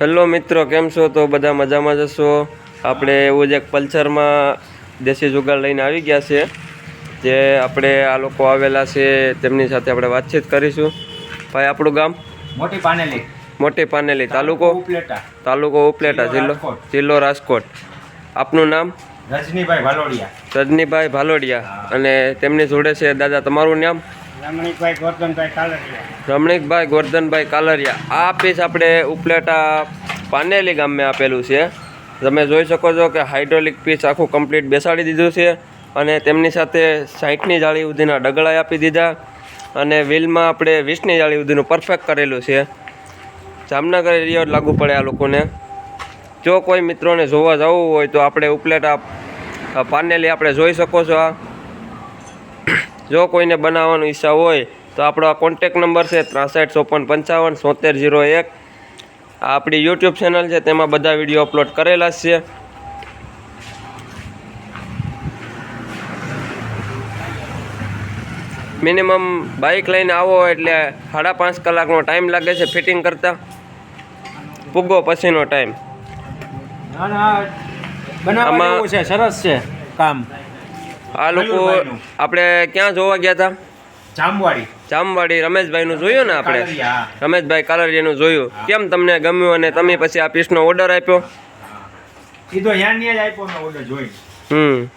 Hello મિત્રો કેમ છો? તો બધા મજામાં જશો આપણે એવું જ એક પલ્સરમાં દેશી જુગાડ લઈને આવી ગયા છે જે આપણે આ લોકો આવેલા છે તેમની સાથે આપણે વાતચીત કરીશું. ભાઈ આપણું ગામ? મોટી પાનેલી. મોટી પાનેલી તાલુકો તાલુકો? ઉપલેટા. જિલ્લો. જિલ્લો રાજકોટ. આપનું નામ? રજનીભાઈ ભાલોડિયા રજનીભાઈ ભાલોડિયા અને તેમની જોડે છે દાદા તમારું નામ? રમણીકભાઈ ગોરધનભાઈ કાલરિયા. આ પીસ આપણે ઉપલેટા પાનેલી ગામે આપેલું છે. તમે જોઈ શકો છો કે હાઇડ્રોલિક પીસ આખું કમ્પ્લીટ બેસાડી દીધું છે અને તેમની સાથે સાઠની જાળી સુધીના ડગલાઈ આપી દીધા અને વ્હીલમાં આપણે વીસની જાળી સુધીનું પરફેક્ટ કરેલું છે. જામનગર એરિયા લાગુ પડે આ લોકોને. જો કોઈ મિત્રોને જોવા જવું હોય તો આપણે ઉપલેટા પાનેલી આપણે જોઈ શકો છો આ. જો કોઈને બનાવવાની ઈચ્છા હોય તો આપણો આ કોન્ટેક નંબર છે ત્રાસઠ ચોપન પંચાવન સોતેર જીરો એક. આ આપણી યુટ્યુબ ચેનલ છે તેમાં બધા વીડિયો અપલોડ કરેલા છે. મિનિમમ બાઇક લઈને આવો એટલે સાડા પાંચ કલાકનો ટાઈમ લાગે છે ફિટિંગ કરતાં. પૂગો પછીનો ટાઈમ આમાં- છે સરસ છે કામ. આ લોકો આપણે ક્યાં જોવા ગયા હતા જામવાડી. જામવાડી રમેશભાઈનું જોયું ને આપણે? રમેશભાઈ કાલરિયાનું જોયું. કેમ તમને ગમ્યું અને તમે પછી આ પીસનો ઓર્ડર આપ્યો. ઈ તો યાની જ આપ્યો મેં ઓર્ડર જોઈ હમ.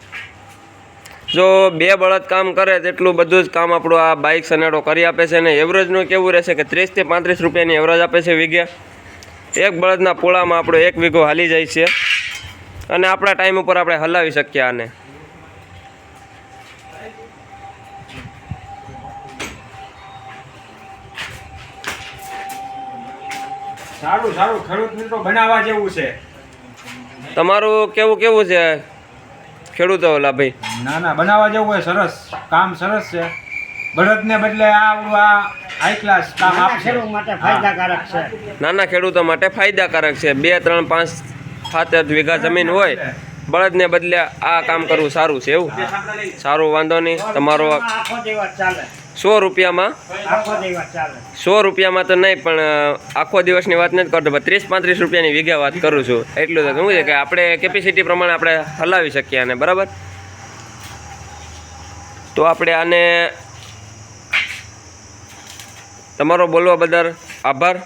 જો બે બળદ કામ કરે તેટલું બધું જ કામ આપણું આ બાઇક સનેડો કરી આપે છે ને એવરેજનું કેવું રહેશે કે ત્રીસથી પાંત્રીસ રૂપિયાની એવરેજ આપે છે વીઘે? એક બળદના પોળામાં આપણો એક વીઘો હાલી જાય છે. અને આપણા ટાઈમ ઉપર આપણે હલાવી શકીએ આને. સારું સારું. ખેડૂત મિત્રો બનાવવા જેવું છે. તમારું કેવું કેવું છે ખેડૂતો ઓલા ભાઈ? ના ના બનાવવા જેવું હોય સરસ. કામ સરસ છે. બળદને બદલે આ હાઈ ક્લાસ કામ આપશે. માટે ફાયદાકારક છે. નાના ખેડૂતો માટે ફાયદાકારક છે. બે ત્રણ પાંચ સાત આઠ વીઘા જમીન હોય. બળદને બદલે આ કામ કરવું સારું છે એવું? સારું વાંધો નહીં. તમારો સો રૂપિયામાં? સો રૂપિયામાં તો નહીં પણ આખો દિવસની વાત નથી કરતો. પણ ત્રીસ પાંત્રીસ રૂપિયાની વીઘા વાત કરું છું. એટલું તો શું છે કે આપણે કેપેસિટી પ્રમાણે આપણે હલાવી શકીએ આને બરાબર? તો આપણે આને તમારો બોલવા બદલ આભાર.